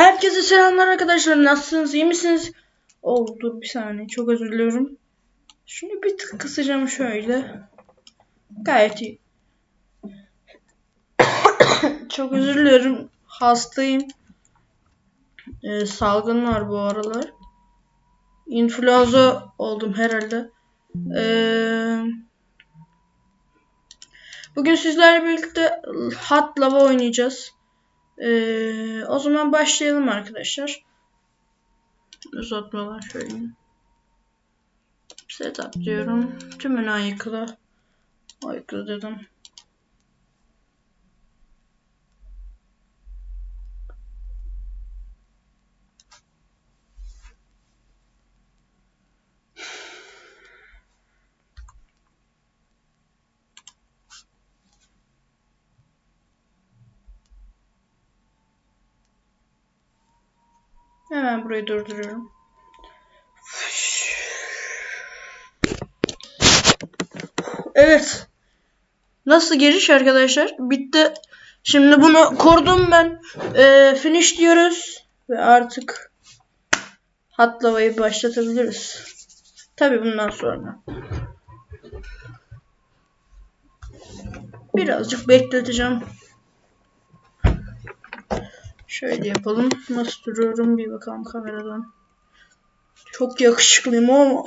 Herkese selamlar arkadaşlar. Nasılsınız? İyi misiniz? Oh dur bir saniye. Çok özür diliyorum. Şunu bir tık kısacağım şöyle. Gayet iyi. Çok özür diliyorum. Hastayım. Ee, salgın var bu aralar. İnfluenza oldum herhalde. Ee, bugün sizlerle birlikte Hot Lava oynayacağız. Ee, o zaman başlayalım arkadaşlar. Uzatmadan şöyle. Setup diyorum. Tümünü ayıkla. Ayıkla dedim. Hemen burayı durduruyorum. Evet. Nasıl giriş arkadaşlar? Bitti. Şimdi bunu kurdum ben. Ee, finish diyoruz. Ve artık hatlamayı başlatabiliriz. Tabi bundan sonra. Birazcık bekleteceğim. Şöyle yapalım. Nasıl duruyorum bir bakalım kameradan. Çok yakışıklıyım ama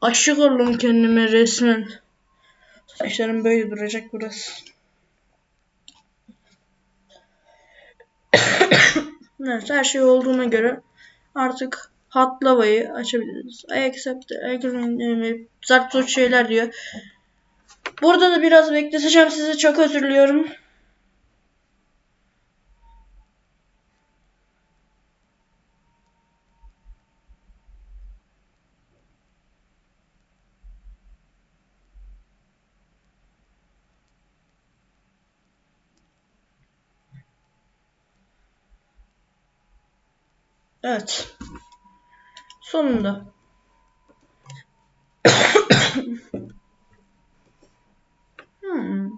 aşık oldum kendime resmen. Saçlarım böyle duracak burası. evet her şey olduğuna göre artık hatlavayı açabiliriz. I accept, I agree, zart şeyler diyor. Burada da biraz bekleteceğim sizi çok özür diliyorum. Evet. Sonunda. hmm.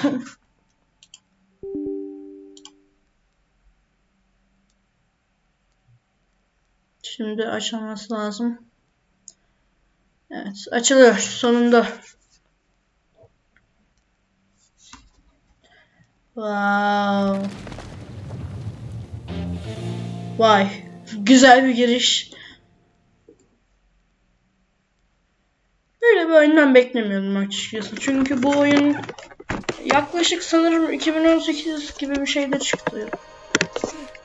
Şimdi açılması lazım. Evet açılıyor sonunda. Wow. Vay. Güzel bir giriş. Böyle bir oyundan beklemiyordum açıkçası. Çünkü bu oyun yaklaşık sanırım 2018 gibi bir şeyde çıktı.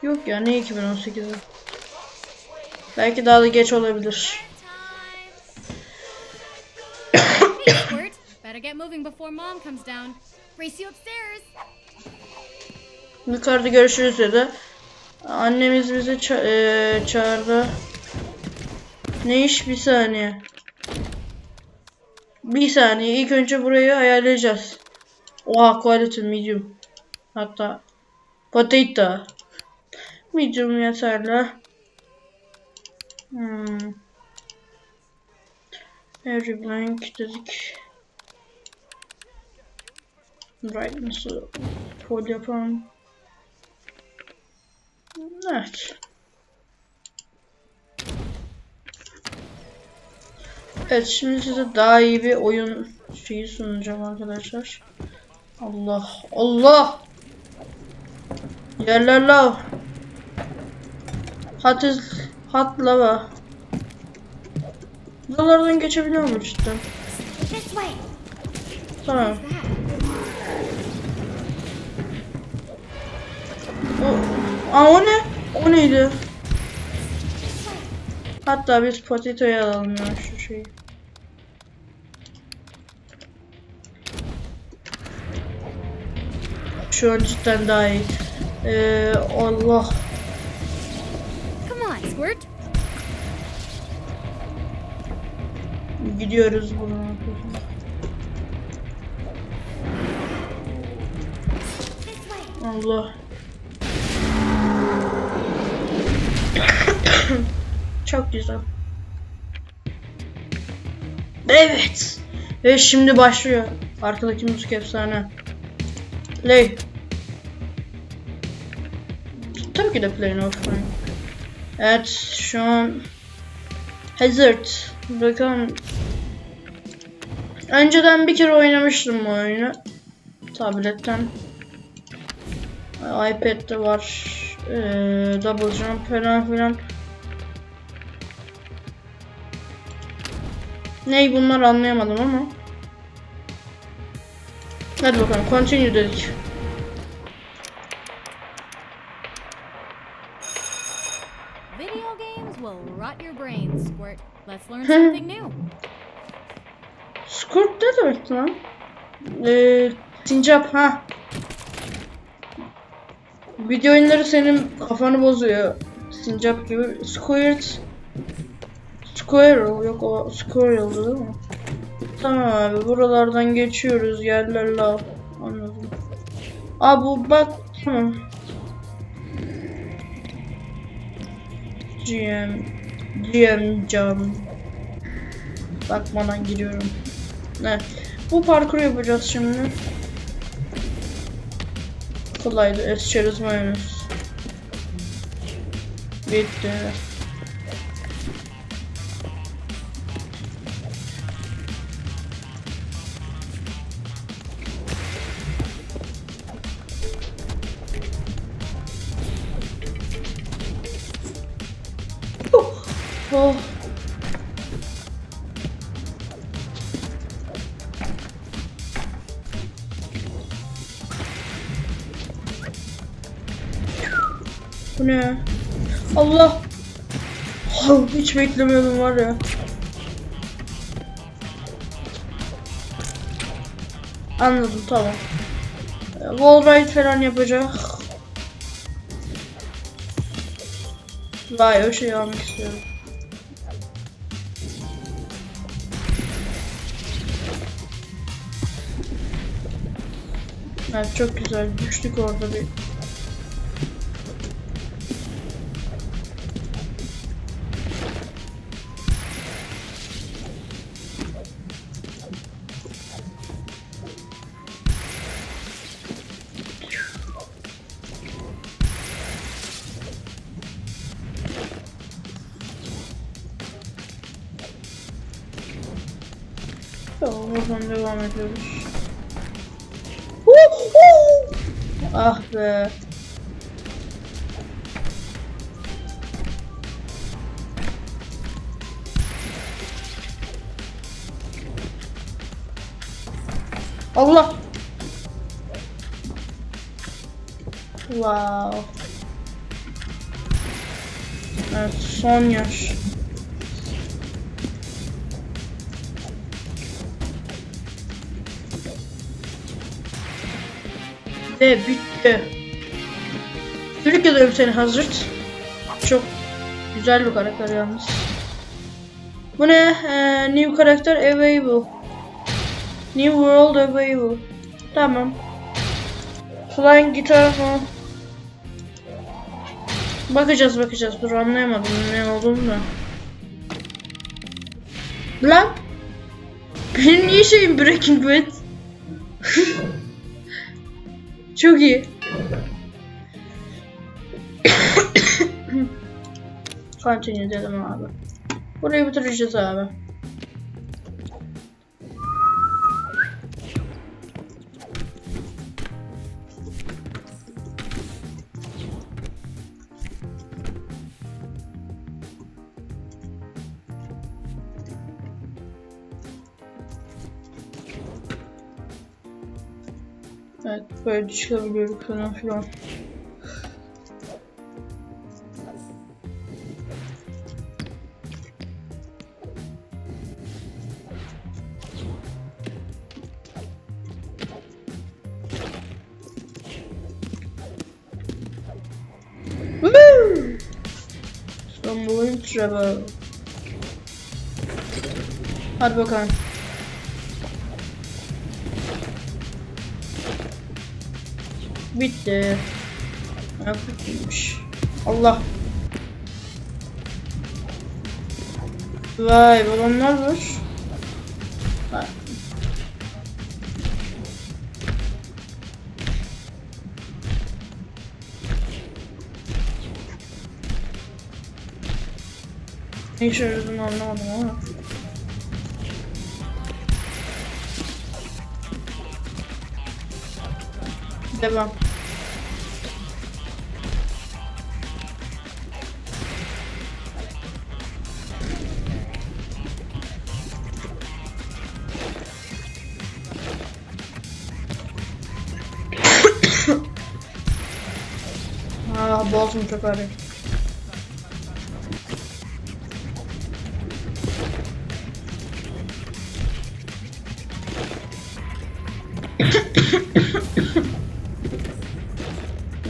Yok ya ne 2018'i? Belki daha da geç olabilir. Yukarıda görüşürüz dedi. Annemiz bizi ça- eee, çağırdı. Ne iş bir saniye. Bir saniye ilk önce burayı ayarlayacağız. Oha quality medium. Hatta potato. Medium yeterli. Hmm. Every blank dedik. Brightness'ı full yapalım. Evet. Evet şimdi size daha iyi bir oyun şeyi sunacağım arkadaşlar. Allah Allah. Yerler lav. Hot is hot lava. Buralardan geçebiliyor mu cidden? Tamam. O, aa, o ne? O neydi? Hatta biz potato'yu alalım ya şu şeyi. Şu an cidden daha iyi. Ee, Allah. Come on, Squirt. Gidiyoruz buna. Allah. Çok güzel. Evet. Ve şimdi başlıyor. Arkadaki müzik efsane. Play. Tabii ki de play no fine. Evet şu an Hazard. Bakalım. Önceden bir kere oynamıştım bu oyunu. Tabletten. iPad'de var. Ee, double jump falan filan. Ney bunlar anlayamadım ama. Hadi bakalım continue dedik. Video games will rot your brains, Squirt. Let's learn something new. Squirt ne demek lan? Ee, sincap ha. Video oyunları senin kafanı bozuyor. Sincap gibi. Squirt. Squirrel yok o Squirrel'dı değil mi? Tamam abi buralardan geçiyoruz yerler lav. Anladım. Aa bu bak tamam. GM GM cam. Bakmadan giriyorum. Evet. Bu parkuru yapacağız şimdi. Kolaydı. Es çerez mayonez. Bitti. Ne? Allah! Oh, hiç beklemiyordum var ya. Anladım tamam. Ee, Wall ride falan yapacak. Vay o şeyi almak istiyorum. Evet çok güzel düştük orada bir Allah. Wow. Evet son yaş. Ve bitti. Tebrik ederim seni Hazard. Çok güzel bir karakter yalnız. Bu ne? Ee, new karakter available. New world available. Tamam. Flying guitar mı? Bakacağız bakacağız. Dur anlayamadım ne olduğunu da. Lan! Benim niye şeyim Breaking Bad? Çok iyi. Continue dedim abi. Burayı bitireceğiz abi. böyle çıkabiliyorum falan filan. Stumbling Trevor. Hadi bakalım. Bitti. Ha, bittiymiş. Allah. Vay balonlar var. Ne işe yaradığını anlamadım ama. Devam. Boğazım çok ağrıyor.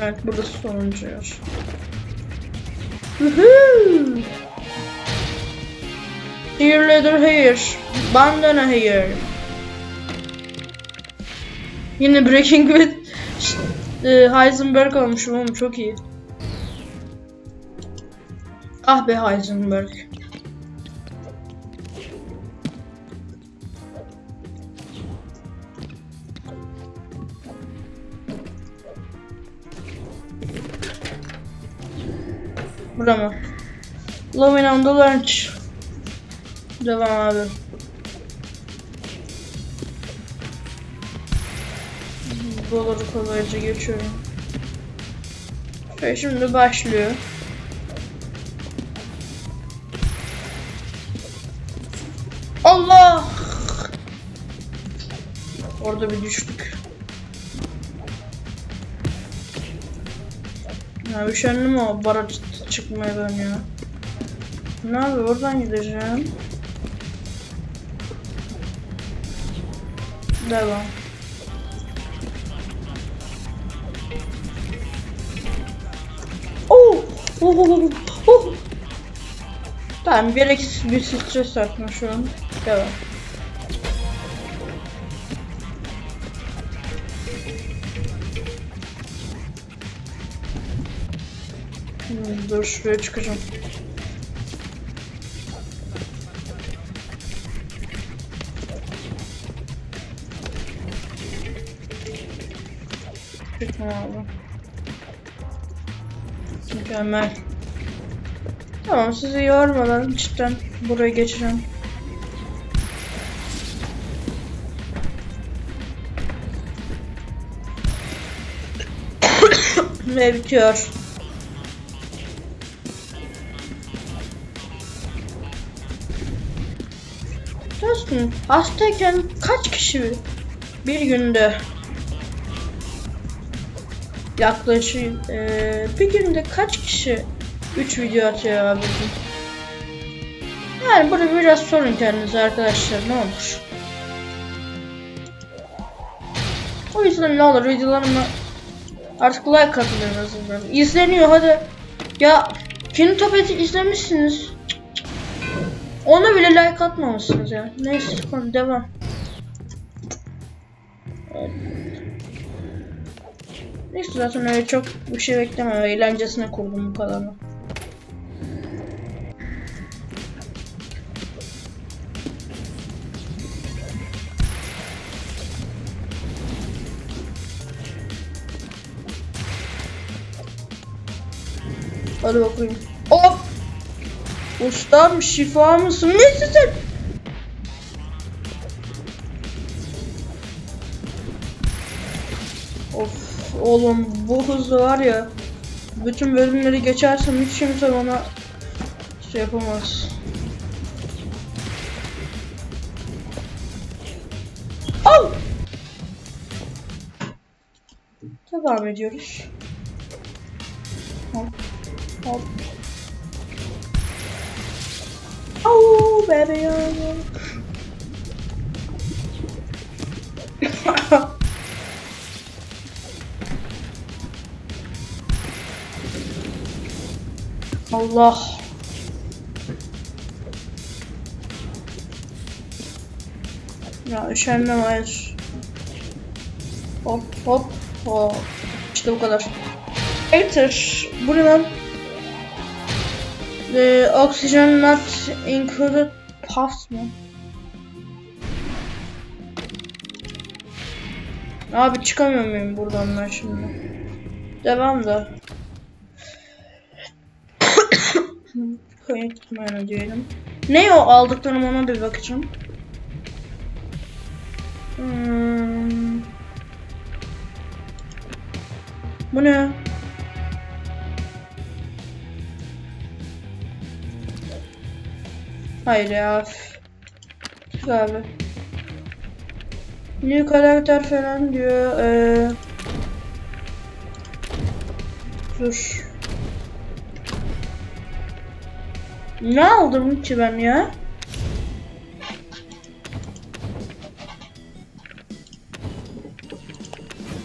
Evet burası sonuncu yer. Cheerleader here. Bandana here. Yine Breaking Bad e, Heisenberg olmuşum oğlum çok iyi. Ah be Heisenberg. Bura mı? Loving on the lunch. Devam abi. Buraları kolayca geçiyorum. Şöyle şimdi başlıyor. Allah! Orada bir düştük. Ya üşendim o bara çıkmaya ben ya? Ne abi oradan gideceğim. Devam. Oh! Oh! Oh! oh. Tamam bir eksi bir stres atma şu an. Devam. Hmm, dur şuraya çıkacağım. Çıkma abi. Mükemmel. Tamam sizi yormadan cidden buraya geçeceğim. Ve bitiyor. Dostum hastayken kaç kişi bir günde yaklaşık eee, bir günde kaç kişi 3 video atıyor abi? Yani bunu biraz sorun kendinize arkadaşlar ne olur. O yüzden ne olur videolarıma artık like atın en azından. İzleniyor hadi. Ya Kinetopet'i izlemişsiniz. Cık cık. Ona bile like atmamışsınız ya. Neyse tamam devam. Neyse zaten öyle çok bir şey bekleme. Eğlencesine kurdum bu kadarını. Hadi bakayım. Hop! Ustam şifa mısın? Neyse sen? Of oğlum bu hızlı var ya. Bütün bölümleri geçersem hiç kimse bana şey yapamaz. Al! Devam ediyoruz. Hop. Hop. Au bebe ya. Allah. Ya üşenmem hayır. Hop hop hop. İşte bu kadar. Enter. Bu ne lan? The oxygen not included puffs mı? Abi çıkamıyor muyum buradan ben şimdi? Devam da. Koyutmayın diyelim. Ne o aldıklarım ona bir bakacağım. Hmm. Bu ne? Hayır ya. Tüh abi. New karakter falan diyor. Ee, dur. Ne aldım ki ben ya?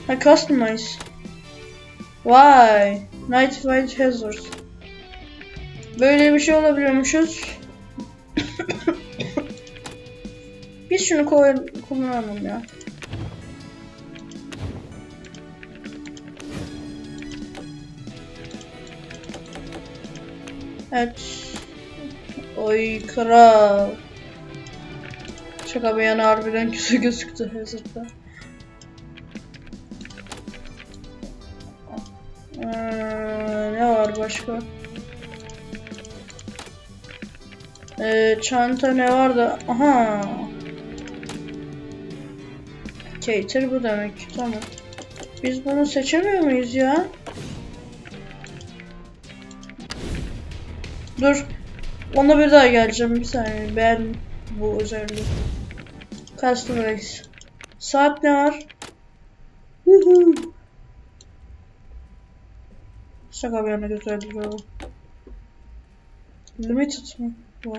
Ha customize. Vay. Night Fight Hazard. Böyle bir şey olabiliyormuşuz. Şunu koy kullanalım ya. Evet. Oy kral. Şaka bir yana harbiden kötü gözüktü Hazard'da. Ee, ne var başka? Ee, çanta ne var da? Aha. Cater bu demek. Tamam. Biz bunu seçemiyor muyuz ya? Dur. Ona bir daha geleceğim bir saniye. Ben bu özelliği. Customize. Saat ne var? Huhu. Şaka bir yana o. Limited mi? Bu.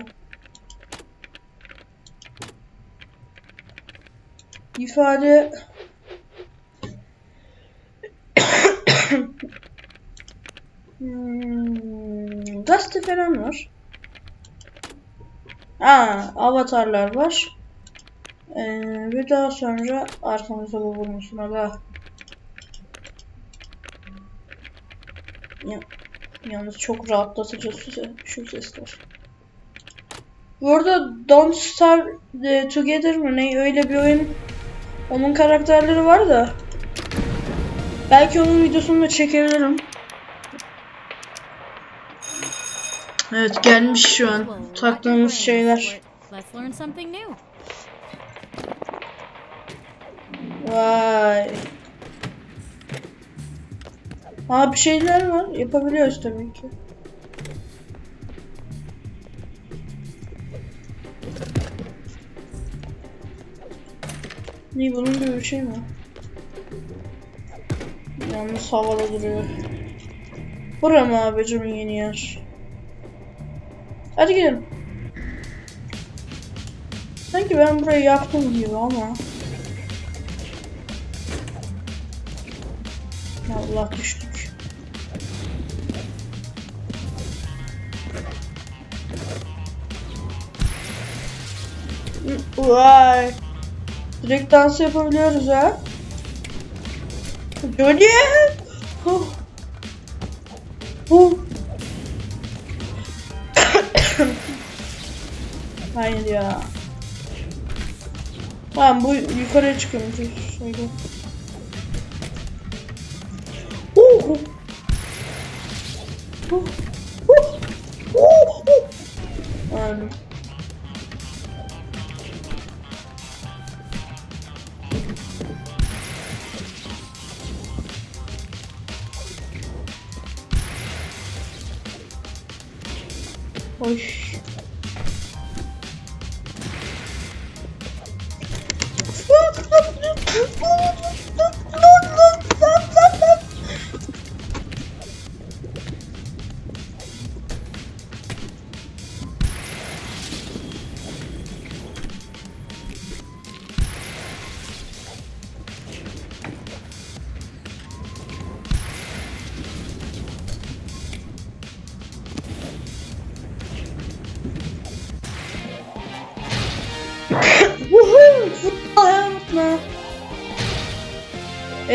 İfade hmm, gazete falan var. Aa, avatarlar var. Ee, bir daha sonra arkamızda bu bulmuşsun aga. Ya, yalnız çok rahatlatıcı şu sesler. Bu arada Don't Starve e, Together mı ne öyle bir oyun onun karakterleri var da belki onun videosunu da çekebilirim. Evet gelmiş şu an taktığımız şeyler. Vay. Aa bir şeyler var. Yapabiliyoruz tabii ki. Ne bunun bir şey mi? Yalnız havalı duruyor. Bura mı abicim yeni yer? Hadi gidelim. Sanki ben burayı yaptım gibi ama. Allah düştük. Vay. Direkt dans yapabiliyoruz ha. Johnny. Huh. Huh. Hayır ya. Tamam bu yukarıya çıkıyormuş. Şöyle. Uh. Uh. Uh. Uh. Uh. 我去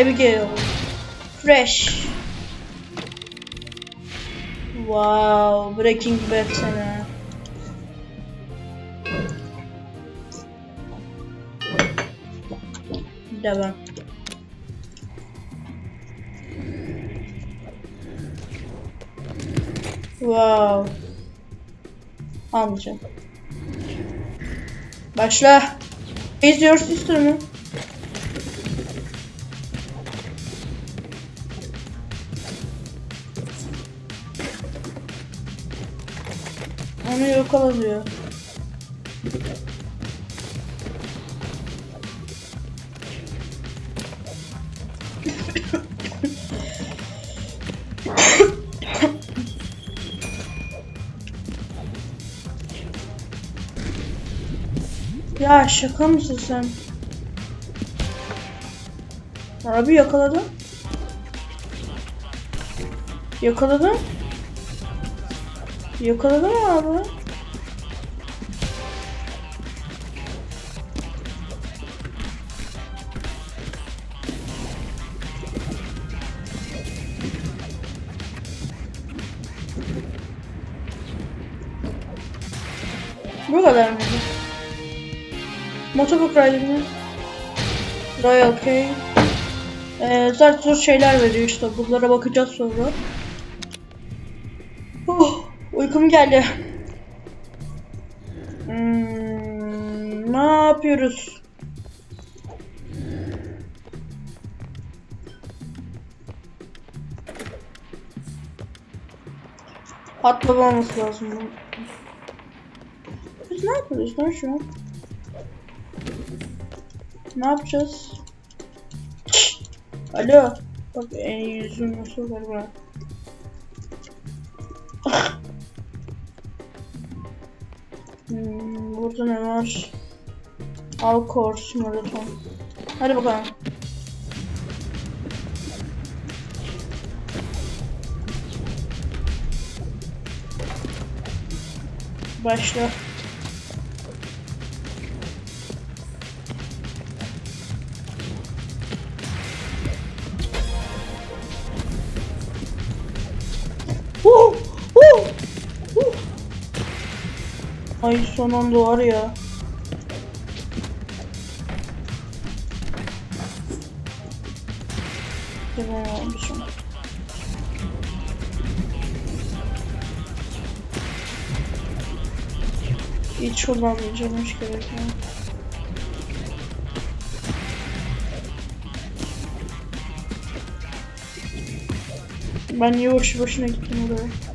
Abigail. Fresh. Wow, Breaking Bad sana. Devam. Wow. Almayacağım. Başla. Is your sister mi? Yakala diyor. Ya şaka mısın sen? Abi yakaladım. Yakaladım. Yakaladım abi. Motobook mi? Royal K. Ee, zart zor şeyler veriyor işte. Bunlara bakacağız sonra. Oh, uykum geldi. Hmm, ne yapıyoruz? Olması lazım. Biz ne yapıyoruz lan şu an? Ne yapacağız? Alo. Bak en yüzüm nasıl var bak. Hmm, burada ne var? Alkors maraton. Hadi bakalım. Başla. Ay son anda var ya. Tamam olmuşum. Hiç kullanmayacağım hiç gerek yok. Ben yavaş başına gittim oraya.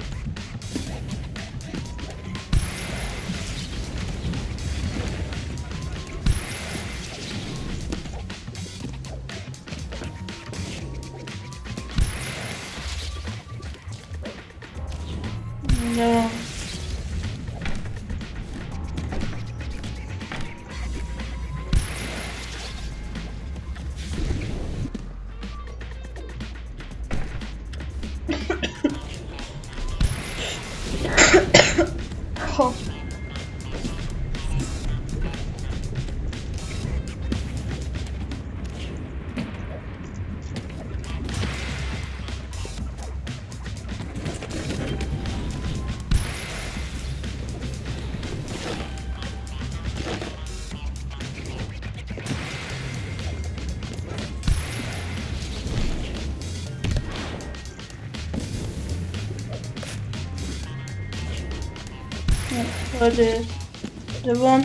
Hadi. Devam.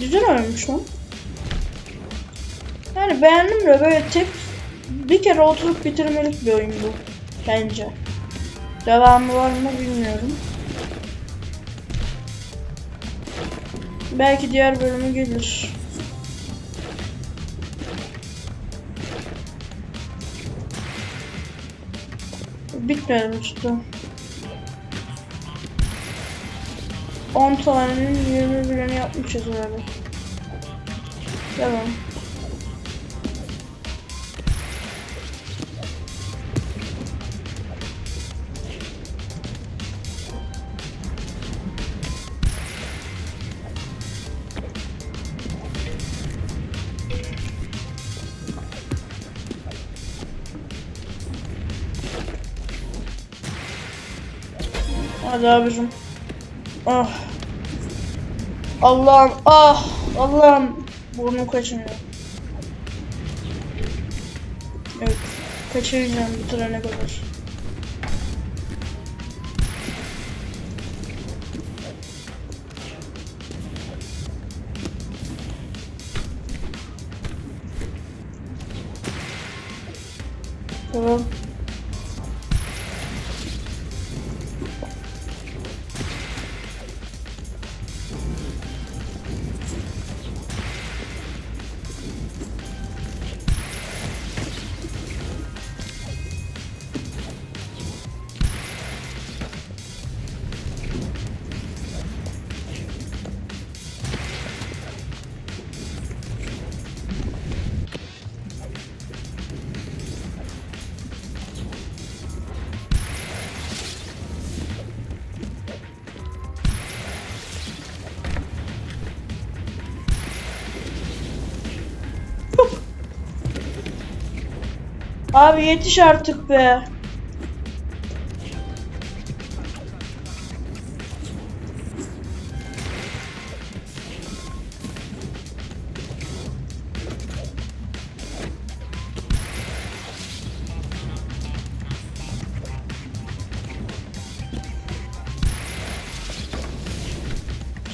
Güzel oynamış lan. Yani beğendim de böyle tek bir kere oturup bitirmelik bir oyun bu. Bence. Devamı var mı bilmiyorum. Belki diğer bölümü gelir. Bitmedi işte. 10 tanenin 20 birini yapmışız herhalde. Devam. Hadi abicim. Ah. Oh. Allah'ım ah Allah'ım burnum kaçınıyor. Evet kaçıracağım bitirene kadar. Abi yetiş artık be.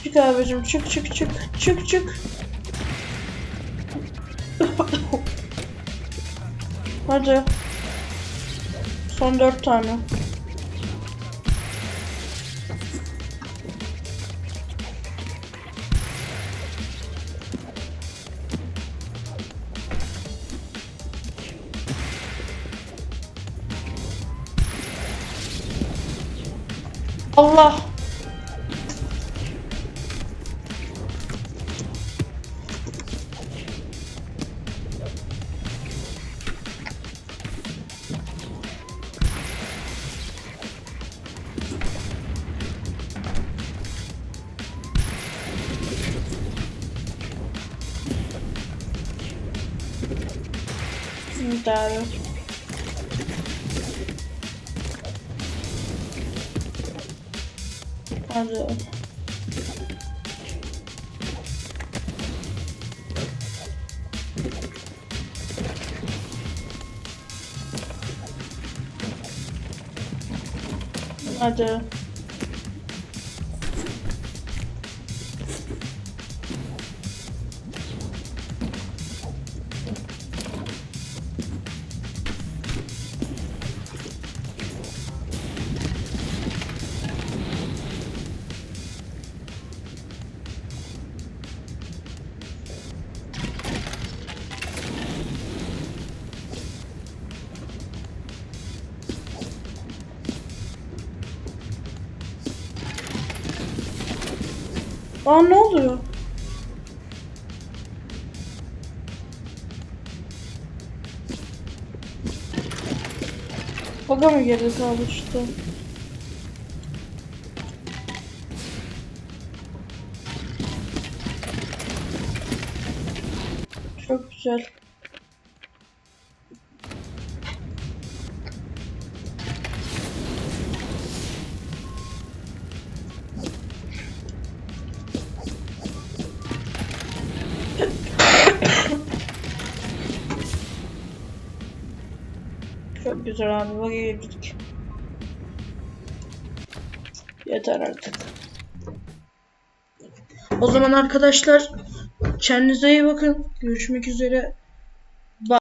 Çık abicim çık çık çık çık çık. Hadi. Son dört tane. Allah. Şimdi abi. Hadi. Aa ne oluyor? Baga mı geri kaldı işte? Çok güzel. Güzel abi. Bak girdik. Yeter artık. O zaman arkadaşlar kendinize iyi bakın. Görüşmek üzere.